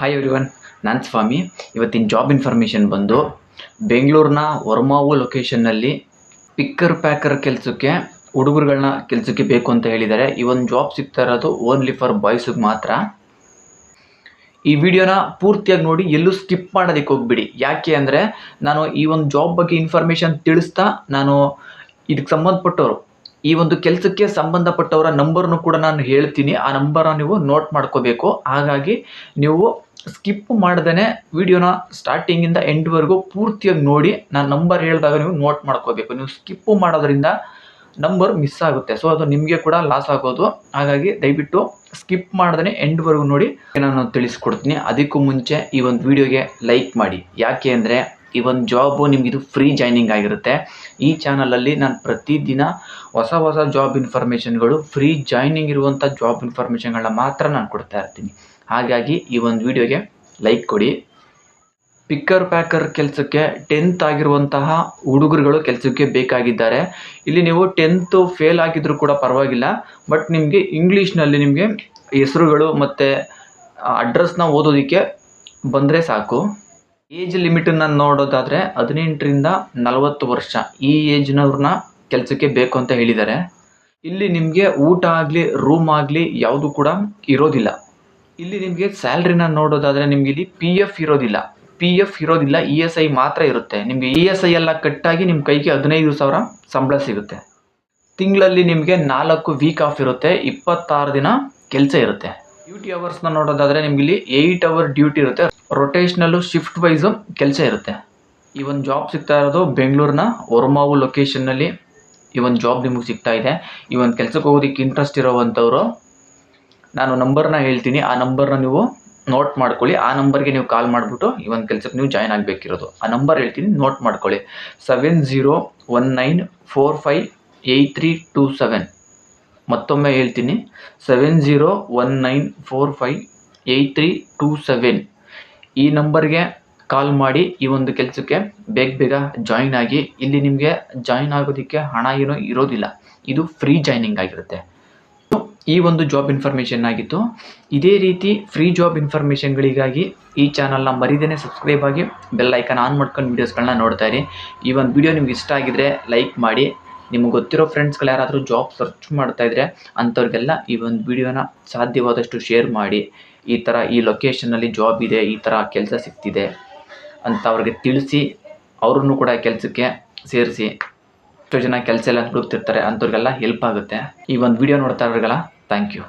Hi everyone ನಾನು ಸ್ವಾಮಿ ಇವತ್ತಿನ job information ಬಂದು ಬೆಂಗಳೂರಿನ ವರ್ಮಾವು ಲೊಕೇಶನ್ನಲ್ಲಿ ಪಿಕ್ಕರ್ ಪ್ಯಾಕರ್ ಕೆಲಸಕ್ಕೆ ಹುಡುಗರುಗಳನ್ನ ಕೆಲಸಕ್ಕೆ ಬೇಕು ಅಂತ ಹೇಳಿದ್ದಾರೆ. ಈ ಒಂದು ಜಾಬ್ ಸಿಗ್ತಾ ಇರೋದು ಓನ್ಲಿ ಫಾರ್ ಬಾಯ್ಸಿಗೆ ಮಾತ್ರ. ಈ ವಿಡಿಯೋನ ಪೂರ್ತಿಯಾಗಿ ನೋಡಿ, ಎಲ್ಲೂ ಸ್ಕಿಪ್ ಮಾಡೋದಕ್ಕೆ ಹೋಗ್ಬಿಡಿ. ಯಾಕೆ ಅಂದರೆ, ನಾನು ಈ ಒಂದು ಜಾಬ್ ಬಗ್ಗೆ ಇನ್ಫಾರ್ಮೇಷನ್ ತಿಳಿಸ್ತಾ ನಾನು ಇದಕ್ಕೆ ಸಂಬಂಧಪಟ್ಟವರು. ಈ ಒಂದು ಕೆಲಸಕ್ಕೆ ಸಂಬಂಧಪಟ್ಟವರ ನಂಬರ್ನು ಕೂಡ ನಾನು ಹೇಳ್ತೀನಿ. ಆ ನಂಬರನ್ನು ನೀವು ನೋಟ್ ಮಾಡ್ಕೋಬೇಕು. ಹಾಗಾಗಿ ನೀವು ಸ್ಕಿಪ್ ಮಾಡ್ದೇ ವಿಡಿಯೋನ ಸ್ಟಾರ್ಟಿಂಗಿಂದ ಎಂಡ್ವರೆಗೂ ಪೂರ್ತಿಯಾಗಿ ನೋಡಿ. ನಾನು ನಂಬರ್ ಹೇಳಿದಾಗ ನೀವು ನೋಟ್ ಮಾಡ್ಕೋಬೇಕು. ನೀವು ಸ್ಕಿಪ್ಪು ಮಾಡೋದ್ರಿಂದ ನಂಬರ್ ಮಿಸ್ ಆಗುತ್ತೆ. ಸೊ ಅದು ನಿಮಗೆ ಕೂಡ ಲಾಸ್ ಆಗೋದು. ಹಾಗಾಗಿ ದಯವಿಟ್ಟು ಸ್ಕಿಪ್ ಮಾಡ್ದೇ ಎಂಡ್ವರೆಗೂ ನೋಡಿ. ನಾನು ತಿಳಿಸ್ಕೊಡ್ತೀನಿ. ಅದಕ್ಕೂ ಮುಂಚೆ ಈ ಒಂದು ವಿಡಿಯೋಗೆ ಲೈಕ್ ಮಾಡಿ. ಯಾಕೆ ಅಂದರೆ ಈ ಒಂದು ಜಾಬು ನಿಮಗಿದು ಫ್ರೀ ಜಾಯ್ನಿಂಗ್ ಆಗಿರುತ್ತೆ. ಈ ಚಾನಲಲ್ಲಿ ನಾನು ಪ್ರತಿದಿನ ಹೊಸ ಹೊಸ ಜಾಬ್ ಇನ್ಫಾರ್ಮೇಷನ್ಗಳು ಫ್ರೀ ಜಾಯ್ನಿಂಗ್ ಇರುವಂಥ ಜಾಬ್ ಇನ್ಫಾರ್ಮೇಷನ್ಗಳನ್ನ ಮಾತ್ರ ನಾನು ಕೊಡ್ತಾ ಇರ್ತೀನಿ. ಹಾಗಾಗಿ ಈ ಒಂದು ವಿಡಿಯೋಗೆ ಲೈಕ್ ಕೊಡಿ. ಪಿಕ್ಕರ್ ಪ್ಯಾಕರ್ ಕೆಲಸಕ್ಕೆ ಟೆಂತ್ ಆಗಿರುವಂತಹ ಹುಡುಗರುಗಳು ಕೆಲಸಕ್ಕೆ ಬೇಕಾಗಿದ್ದಾರೆ. ಇಲ್ಲಿ ನೀವು ಟೆಂತು ಫೇಲ್ ಆಗಿದ್ರು ಕೂಡ ಪರವಾಗಿಲ್ಲ ಬಟ್ ನಿಮಗೆ ಇಂಗ್ಲೀಷ್ನಲ್ಲಿ ನಿಮಗೆ ಹೆಸರುಗಳು ಮತ್ತು ಅಡ್ರೆಸ್ನ ಓದೋದಕ್ಕೆ ಬಂದರೆ ಸಾಕು. ಏಜ್ ಲಿಮಿಟನ್ನು ನೋಡೋದಾದರೆ ಹದಿನೆಂಟರಿಂದ ನಲವತ್ತು ವರ್ಷ ಈ ಏಜ್ನವ್ರನ್ನ ಕೆಲಸಕ್ಕೆ ಬೇಕು ಅಂತ ಹೇಳಿದ್ದಾರೆ. ಇಲ್ಲಿ ನಿಮಗೆ ಊಟ ಆಗಲಿ ರೂಮ್ ಆಗಲಿ ಯಾವುದು ಕೂಡ ಇರೋದಿಲ್ಲ. ಇಲ್ಲಿ ನಿಮಗೆ ಸ್ಯಾಲ್ರಿನ ನೋಡೋದಾದರೆ ನಿಮಗೆ ಇಲ್ಲಿ ಪಿ ಎಫ್ ಇರೋದಿಲ್ಲ. ಪಿ ಎಫ್ ಇರೋದಿಲ್ಲ ಇ ಎಸ್ ಐ ಮಾತ್ರ ಇರುತ್ತೆ. ನಿಮಗೆ ಇ ಎಸ್ ಐ ಎಲ್ಲ ಕಟ್ಟಾಗಿ ನಿಮ್ಮ ಕೈಗೆ ಹದಿನೈದು ಸಾವಿರ ಸಂಬಳ ಸಿಗುತ್ತೆ. ತಿಂಗಳಲ್ಲಿ ನಿಮಗೆ ನಾಲ್ಕು ವೀಕ್ ಆಫ್ ಇರುತ್ತೆ, ಇಪ್ಪತ್ತಾರು ದಿನ ಕೆಲಸ ಇರುತ್ತೆ. ಡ್ಯೂಟಿ ಅವರ್ಸ್ನ ನೋಡೋದಾದರೆ ನಿಮ್ಗೆ ಇಲ್ಲಿ ಏಯ್ಟ್ ಅವರ್ ಡ್ಯೂಟಿ ಇರುತ್ತೆ. ರೊಟೇಷ್ನಲ್ಲು ಶಿಫ್ಟ್ ವೈಸು ಕೆಲಸ ಇರುತ್ತೆ. ಈ ಒಂದು ಜಾಬ್ ಸಿಗ್ತಾ ಇರೋದು ಬೆಂಗಳೂರಿನ ಹೊರಮಾವು ಲೊಕೇಶನ್ನಲ್ಲಿ ಈ ಒಂದು ಜಾಬ್ ನಿಮಗೆ ಸಿಗ್ತಾ ಇದೆ. ಈ ಒಂದು ಕೆಲಸಕ್ಕೆ ಹೋಗೋದಕ್ಕೆ ಇಂಟ್ರೆಸ್ಟ್ ಇರೋವಂಥವ್ರು, ನಾನು ನಂಬರ್ನ ಹೇಳ್ತೀನಿ. ಆ ನಂಬರ್ನ ನೀವು ನೋಟ್ ಮಾಡ್ಕೊಳ್ಳಿ. ಆ ನಂಬರ್ಗೆ ನೀವು ಕಾಲ್ ಮಾಡಿಬಿಟ್ಟು ಈ ಒಂದು ಕೆಲಸಕ್ಕೆ ನೀವು ಜಾಯ್ನ್ ಆಗಬೇಕಿರೋದು. ಆ ನಂಬರ್ ಹೇಳ್ತೀನಿ ನೋಟ್ ಮಾಡ್ಕೊಳ್ಳಿ. Seven zero one nine four five eight three two seven ಮತ್ತೊಮ್ಮೆ ಹೇಳ್ತೀನಿ. Seven zero one nine four five eight three two seven ಈ ನಂಬರ್ಗೆ ಕಾಲ್ ಮಾಡಿ ಈ ಒಂದು ಕೆಲಸಕ್ಕೆ ಬೇಗ ಬೇಗ ಜಾಯಿನ್ ಆಗಿ. ಇಲ್ಲಿ ನಿಮಗೆ ಜಾಯಿನ್ ಆಗೋದಕ್ಕೆ ಹಣ ಏನೋ ಇರೋದಿಲ್ಲ. ಇದು ಫ್ರೀ ಜಾಯ್ನಿಂಗ್ ಆಗಿರುತ್ತೆ. ಈ ಒಂದು ಜಾಬ್ ಇನ್ಫಾರ್ಮೇಷನ್ ಆಗಿತ್ತು. ಇದೇ ರೀತಿ ಫ್ರೀ ಜಾಬ್ ಇನ್ಫಾರ್ಮೇಷನ್ಗಳಿಗಾಗಿ ಈ ಚಾನಲ್ನ ಮರಿದೇನೆ ಸಬ್ಸ್ಕ್ರೈಬ್ ಆಗಿ ಬೆಲ್ ಐಕನ್ ಆನ್ ಮಾಡ್ಕೊಂಡು ವೀಡಿಯೋಸ್ಗಳನ್ನ ನೋಡ್ತಾ ಇರಿ. ಈ ಒಂದು ವಿಡಿಯೋ ನಿಮ್ಗೆ ಇಷ್ಟ ಆಗಿದ್ರೆ ಲೈಕ್ ಮಾಡಿ. ನಿಮ್ಗೆ ಗೊತ್ತಿರೋ ಫ್ರೆಂಡ್ಸ್ಗಳು ಯಾರಾದರೂ ಜಾಬ್ ಸರ್ಚ್ ಮಾಡ್ತಾ ಇದ್ರೆ ಅಂಥವ್ರಿಗೆಲ್ಲ ಈ ಒಂದು ವಿಡಿಯೋನ ಸಾಧ್ಯವಾದಷ್ಟು ಶೇರ್ ಮಾಡಿ. ಈ ಥರ ಈ ಲೊಕೇಶನಲ್ಲಿ ಜಾಬ್ ಇದೆ, ಈ ಥರ ಕೆಲಸ ಸಿಗ್ತಿದೆ ಅಂತ ಅವ್ರಿಗೆ ತಿಳಿಸಿ, ಅವ್ರನ್ನು ಕೂಡ ಕೆಲಸಕ್ಕೆ ಸೇರಿಸಿ. ಎಷ್ಟೋ ಜನ ಕೆಲಸ ಎಲ್ಲ ಹುಡುಕ್ತಿರ್ತಾರೆ, ಅಂಥವ್ರಿಗೆಲ್ಲ ಹೆಲ್ಪ್ ಆಗುತ್ತೆ. ಈ ಒಂದು ವಿಡಿಯೋ ನೋಡ್ತಾ ಇರೋರಿಗೆಲ್ಲ ಥ್ಯಾಂಕ್ ಯು